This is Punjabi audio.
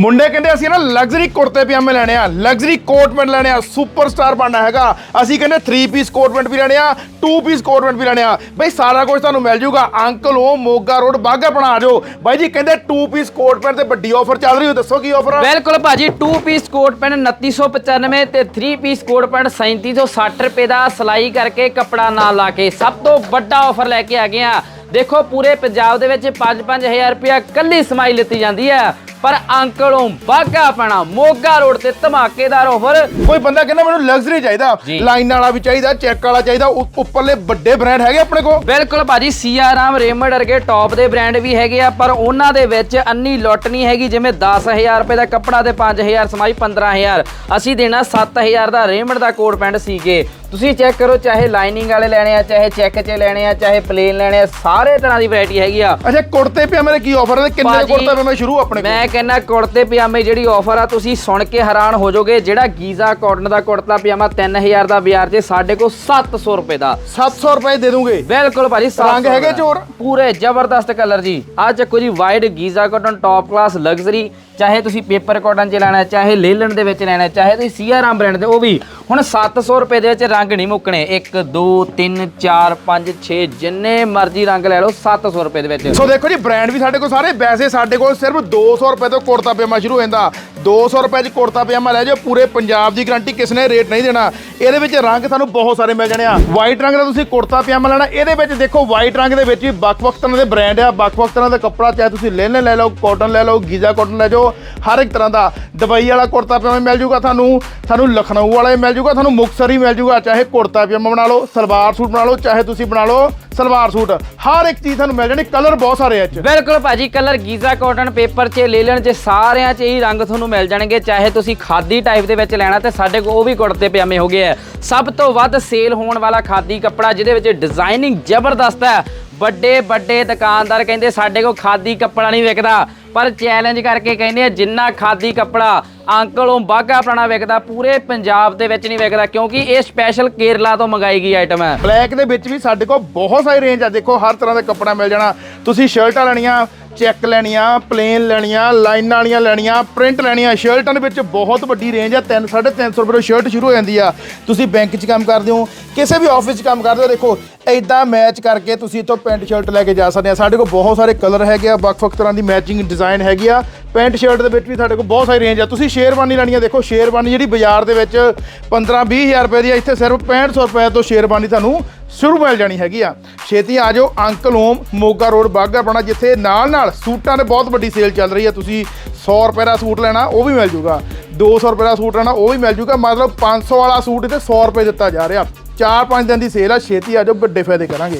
ਮੁੰਡੇ ਕਹਿੰਦੇ ਅਸੀਂ ਨਾ ਲਗਜ਼ਰੀ ਕੁੜਤੇ ਪਜਾਮੇ ਲੈਣੇ ਆ ਲਗਜ਼ਰੀ ਕੋਟ ਪੈਂਟ ਲੈਣੇ ਆ ਸੁਪਰਸਟਾਰ ਬਣਨਾ ਹੈਗਾ। ਅਸੀਂ ਕਹਿੰਦੇ 3 ਪੀਸ ਕੋਟ ਪੈਂਟ ਵੀ ਲੈਣੇ ਆ 2 ਪੀਸ ਕੋਟ ਪੈਂਟ ਵੀ ਲੈਣੇ ਆ। ਬਈ ਸਾਰਾ ਕੁਝ ਤੁਹਾਨੂੰ ਮਿਲ ਜੂਗਾ। ਅੰਕਲ ਉਹ ਮੋਗਾ ਰੋਡ ਬਾਗਾ ਬਣਾ ਜਾਓ ਬਾਈ ਜੀ ਕਹਿੰਦੇ 2 ਪੀਸ ਕੋਟ ਪੈਂਟ ਤੇ ਵੱਡੀ ਆਫਰ ਚੱਲ ਰਹੀ ਹੋ, ਦੱਸੋ ਕੀ ਆਫਰ ਆ? ਬਿਲਕੁਲ ਭਾਜੀ 2 ਪੀਸ ਕੋਟ ਪੈਂਟ 2995 ਤੇ 3 ਪੀਸ ਕੋਟ ਪੈਂਟ 3760 ਰੁਪਏ ਦਾ ਸਿਲਾਈ ਕਰਕੇ ਕੱਪੜਾ ਨਾਲ ਲਾ ਕੇ ਸਭ ਤੋਂ ਵੱਡਾ ਆਫਰ ਲੈ ਕੇ ਆ ਗਏ ਆ। ਦੇਖੋ ਪੂਰੇ ਪੰਜਾਬ ਦੇ ਵਿੱਚ 5-5000 ਰੁਪਇਆ ਕੱਲੀ ਸਮਾਈ ਲਿੱਤੀ ਜਾਂਦੀ ਹੈ। ਪਰ ਅੰਕਲੋਂ ਬਾਗਾ ਪਣਾ ਮੋਗਾ ਰੋਡ ਤੇ ਧਮਾਕੇਦਾਰ ਆਫਰ ਕੋਈ ਬੰਦਾ ਕਹਿੰਦਾ ਮੈਨੂੰ ਲਗਜ਼ਰੀ ਚਾਹੀਦਾ ਜੀ। ਲਾਈਨ ਵਾਲਾ ਵੀ ਚਾਹੀਦਾ ਚੈੱਕ ਵਾਲਾ ਚਾਹੀਦਾ ਉ- ਉੱਪਰਲੇ ਵੱਡੇ ਬ੍ਰਾਂਡ ਹੈਗੇ ਆਪਣੇ ਕੋਲ? ਬਿਲਕੁਲ ਭਾਜੀ ਸੀਆਰਾਮ ਰੇਮੰਡ ਵਰਗੇ ਟੌਪ ਦੇ ਬ੍ਰਾਂਡ ਵੀ ਹੈਗੇ ਆ ਪਰ ਉਹਨਾਂ ਦੇ ਵਿੱਚ ਅੰਨੀ ਲੁੱਟ ਨਹੀਂ ਹੈਗੀ ਜਿਵੇਂ 10000 ਰੁਪਏ ਦਾ ਕੱਪੜਾ ਤੇ 5000 ਸਮਾਈ 15000 ਅਸੀਂ ਦੇਣਾ 7000 ਦਾ ਰੇਮੰਡ ਦਾ ਕੋਟ ਪੈਂਟ ਸੀਗੇ। ਤੁਸੀਂ ਚੈੱਕ ਕਰੋ ਚਾਹੇ ਲਾਈਨਿੰਗ ਵਾਲੇ ਲੈਣੇ ਆ ਚਾਹੇ ਚੈੱਕ 'ਚ ਲੈਣੇ ਆ ਚਾਹੇ ਪਲੇਨ ਲੈਣੇ ਆ ਸਾਰੇ ਤਰ੍ਹਾਂ ਦੀ ਵੈਰਾਈਟੀ ਹੈਗੀ ਆ। ਅੱਛਾ ਕੁੜਤੇ ਪਜਾਮੇ ਦੇ ਕੀ ਆਫਰ ਤੇ ਕਿੰਨੇ ਭਾਜੀ, ਕੁੜਤੇ ਪਜਾਮੇ ਸ਼ੁਰੂ ਆਪਣੇ ਕੋਲ? ਮੈਂ ਕਹਿੰਦਾ ਕੁੜਤੇ ਪਜਾਮੇ ਜਿਹੜੀ ਆਫਰ ਆ ਤੁਸੀਂ ਸੁਣ ਕੇ ਹੈਰਾਨ ਹੋ ਜਾਓਗੇ ਜਿਹੜਾ ਗੀਜ਼ਾ ਕਾਟਨ ਦਾ ਕੁੜਤਾ ਪਜਾਮਾ 3000 ਦਾ ਬਾਜ਼ਾਰ 'ਚ ਸਾਡੇ ਕੋਲ 700 ਰੁਪਏ ਦਾ। 700 ਰੁਪਏ ਦੇ ਦੂੰਗੇ? ਬਿਲਕੁਲ ਭਾਜੀ ਰੰਗ ਹੈਗੇ ਦਾ। ਚੋਰ? ਪੂਰੇ ਜ਼ਬਰਦਸਤ ਕਲਰ ਜੀ। ਆ ਚੱਕੋ ਜੀ wide Giza cotton top class luxury ਚਾਹੇ ਤੁਸੀਂ ਪੇਪਰ ਕਾਟਨ ਚ ਲੈਣਾ ਚਾਹੇ ਲੇਲਨ ਦੇ ਵਿੱਚ ਲੈਣਾ ਚਾਹੇ ਤੁਸੀਂ ਸੀਆਰਾਮ ਬ੍ਰਾਂਡ ਦੇ ਉਹ ਵੀ। ਹੁਣ 700 ਰੁਪਏ ਦੇ ਵਿੱਚ ਰੰਗ ਨਹੀਂ ਮੁੱਕਣੇ। 1 2 3 4 5 6 ਜਿੰਨੇ ਮਰਜ਼ੀ ਰੰਗ ਲੈ ਲਓ 700 ਰੁਪਏ ਦੇ ਵਿੱਚ। ਸੋ ਦੇਖੋ ਜੀ ਬ੍ਰਾਂਡ ਵੀ ਸਾਡੇ ਕੋਲ ਸਾਰੇ। ਵੈਸੇ ਸਾਡੇ ਕੋਲ ਸਿਰਫ 200 ਰੁਪਏ ਤੋਂ ਕੁੜਤਾ ਪਜਾਮਾ ਸ਼ੁਰੂ ਹੋ ਜਾਂਦਾ 200 ਰੁਪਏ 'ਚ ਕੁੜਤਾ ਪਜਾਮਾ ਲੈ ਜਾਓ, ਪੂਰੇ ਪੰਜਾਬ ਦੀ ਗਾਰੰਟੀ ਕਿਸ ਨੇ ਰੇਟ ਨਹੀਂ ਦੇਣਾ। ਇਹਦੇ ਵਿੱਚ ਰੰਗ ਤੁਹਾਨੂੰ ਬਹੁਤ ਸਾਰੇ ਮਿਲ ਜਾਣੇ ਆ। ਵਾਈਟ ਰੰਗ ਦਾ ਤੁਸੀਂ ਕੁੜਤਾ ਪਜਾਮਾ ਲੈਣਾ, ਇਹਦੇ ਵਿੱਚ ਦੇਖੋ ਵਾਈਟ ਰੰਗ ਦੇ ਵਿੱਚ ਵੀ ਵੱਖ-ਵੱਖ ਤਰ੍ਹਾਂ ਦੇ ਬ੍ਰਾਂਡ ਆ, ਵੱਖ-ਵੱਖ ਤਰ੍ਹਾਂ ਦਾ ਕੱਪੜਾ, ਚਾਹੇ ਤੁਸੀਂ ਲਿਨਨ ਲੈ ਲਓ ਕਾਟਨ ਲੈ ਲਓ ਗੀਜ਼ਾ ਕਾਟਨ ਲੈ ਜਾਓ, ਹਰ ਇੱਕ ਤਰ੍ਹਾਂ ਦਾ ਦੁਬਈ ਵਾਲਾ ਕੁੜਤਾ ਪਜਾਮਾ ਮਿਲ ਜੂਗਾ ਤੁਹਾਨੂੰ ਤੁਹਾਨੂੰ ਲਖਨਊ ਵਾਲਾ ਮਿਲ ਜੂਗਾ, ਤੁਹਾਨੂੰ ਮੁਕਤਸਰ ਹੀ ਮਿਲ ਜੂਗਾ, ਚਾਹੇ ਕੁੜਤਾ ਪਜਾਮਾ ਬਣਾ ਲਓ, ਸਲਵਾਰ ਸੂਟ ਬਣਾ ਲਓ, ਚਾਹੇ ਤੁਸੀਂ ਬਣਾ ਲਓ ਸਲਵਾਰ ਸੂਟ, ਹਰ ਇੱਕ ਚੀਜ਼ ਤੁਹਾਨੂੰ ਮਿਲ ਜਾਣੀ ਕਲਰ ਬਹੁਤ ਸਾਰੇ ਆ ਇਹ 'ਚ। ਬਿਲਕੁਲ ਭਾਜੀ ਕਲਰ ਗੀਜ਼ਾ ਕਾਟਨ ਪੇਪਰ 'ਚ ਲੇਲਨ 'ਚ, ਸਾਰਿਆਂ 'ਚ ਹੀ ਰੰਗ ਤੁਹਾਨੂੰ ਮਿਲ ਜਾਣਗੇ, ਚਾਹੇ ਤੁਸੀਂ ਖਾਦੀ ਟਾਈਪ ਦੇ ਵਿੱਚ ਲੈਣਾ ਤੇ ਸਾਡੇ ਕੋਲ ਉਹ ਵੀ ਕੁੜਤੇ ਪਜਾਮੇ ਹੋ ਗਏ ਆ। ਸਭ ਤੋਂ ਵੱਧ ਸੇਲ ਹੋਣ ਵਾਲਾ ਖਾਦੀ ਕੱਪੜਾ, ਜਿਹਦੇ ਵਿੱਚ ਡਿਜ਼ਾਈਨਿੰਗ ਜ਼ਬਰਦਸਤ ਹੈ। ਵੱਡੇ ਵੱਡੇ ਦੁਕਾਨਦਾਰ ਕਹਿੰਦੇ ਸਾਡੇ ਕੋਲ ਖਾਦੀ ਕੱਪੜਾ ਨਹੀਂ ਵਿਕਦਾ। ਪਰ ਚੈਲੰਜ ਕਰਕੇ ਕਹਿੰਦੇ ਆ, ਜਿੰਨਾ ਖਾਦੀ ਕੱਪੜਾ ਅੰਕਲੋਂ ਬਾਗਾ ਪੁਰਾਣਾ ਵਿਕਦਾ, ਪੂਰੇ ਪੰਜਾਬ ਦੇ ਵਿੱਚ ਨਹੀਂ ਵਿਕਦਾ, ਕਿਉਂਕਿ ਇਹ ਸਪੈਸ਼ਲ ਕੇਰਲਾ ਤੋਂ ਮੰਗਾਈ ਗਈ ਆਈਟਮ ਹੈ। ਬਲੈਕ ਦੇ ਵਿੱਚ ਵੀ ਸਾਡੇ ਕੋਲ ਬਹੁਤ ਸਾਰੀ ਰੇਂਜ ਆ। ਦੇਖੋ, ਹਰ ਤਰ੍ਹਾਂ ਦਾ ਕੱਪੜਾ ਮਿਲ ਜਾਣਾ। ਤੁਸੀਂ ਸ਼ਰਟਾਂ ਲੈਣੀਆਂ ਚੈੱਕ ਲੈਣੀਆਂ ਪਲੇਨ ਲੈਣੀਆਂ, ਲਾਈਨਾਂ ਵਾਲੀਆਂ ਲੈਣੀਆਂ ਪ੍ਰਿੰਟ ਲੈਣੀਆਂ। ਸ਼ਰਟਾਂ ਦੇ ਵਿੱਚ ਬਹੁਤ ਵੱਡੀ ਰੇਂਜ ਆ 3 350 ਰੁਪਏ ਤੋਂ ਸ਼ਰਟ ਸ਼ੁਰੂ ਹੋ ਜਾਂਦੀ ਆ। ਤੁਸੀਂ ਬੈਂਕ 'ਚ ਕੰਮ ਕਰਦੇ ਹੋ, ਕਿਸੇ ਵੀ ਆਫਿਸ 'ਚ ਕੰਮ ਕਰਦੇ ਹੋ, ਦੇਖੋ ਐਦਾਂ ਮੈਚ ਕਰਕੇ ਤੁਸੀਂ ਇੱਥੋਂ ਪੈਂਟ ਸ਼ਰਟ ਲੈ ਕੇ ਜਾ ਸਕਦੇ ਆ। ਸਾਡੇ ਕੋਲ ਬਹੁਤ ਸਾਰੇ ਕਲਰ ਹੈਗੇ ਆ ਵੱਖ-ਵੱਖ ਤਰ੍ਹਾਂ ਦੀ ਮੈਚਿੰਗ ਡਿਜ਼ਾਈਨ ਹੈਗੀ ਆ। ਪੈਂਟ ਸ਼ਰਟ ਦੇ ਵਿੱਚ ਵੀ ਸਾਡੇ ਕੋਲ ਬਹੁਤ ਸਾਰੀ ਰੇਂਜ ਆ। ਤੁਸੀਂ ਸ਼ੇਰਵਾਨੀ ਲੈਣੀ ਆ, ਦੇਖੋ, ਸ਼ੇਰਵਾਨੀ ਜਿਹੜੀ ਬਾਜ਼ਾਰ ਦੇ ਵਿੱਚ 15 ਹਜ਼ਾਰ ਰੁਪਏ ਦੀ ਆ, ਇੱਥੇ ਸਿਰਫ 6500 ਰੁਪਏ ਤੋਂ ਸ਼ੇਰਵਾਨੀ ਤੁਹਾਨੂੰ ਸ਼ੁਰੂ ਮਿਲ ਜਾਣੀ ਹੈਗੀ ਆ। ਛੇਤੀ ਆ ਜਾਓ, ਅੰਕਲ ਓਮ, ਮੋਗਾ ਰੋਡ ਬਾਗਾ ਬਣਾ ਜਿੱਥੇ ਨਾਲ ਨਾਲ ਸੂਟਾਂ ਦੇ ਬਹੁਤ ਵੱਡੀ ਸੇਲ ਚੱਲ ਰਹੀ ਆ। ਤੁਸੀਂ 100 ਰੁਪਏ ਦਾ ਸੂਟ ਲੈਣਾ, ਉਹ ਵੀ ਮਿਲ ਜੂਗਾ। 200 ਰੁਪਏ ਦਾ ਸੂਟ ਲੈਣਾ, ਉਹ ਵੀ ਮਿਲ ਜੂਗਾ। ਮਤਲਬ 500 ਵਾਲਾ ਸੂਟ ਤੇ 100 ਰੁਪਏ ਦਿੱਤਾ ਜਾ ਰਿਹਾ। 4-5 ਦਿਨ ਦੀ ਸੇਲ ਆ, ਛੇਤੀ ਆ ਜਾਓ ਵੱਡੇ ਫਾਇਦੇ ਕਰਾਂਗੇ।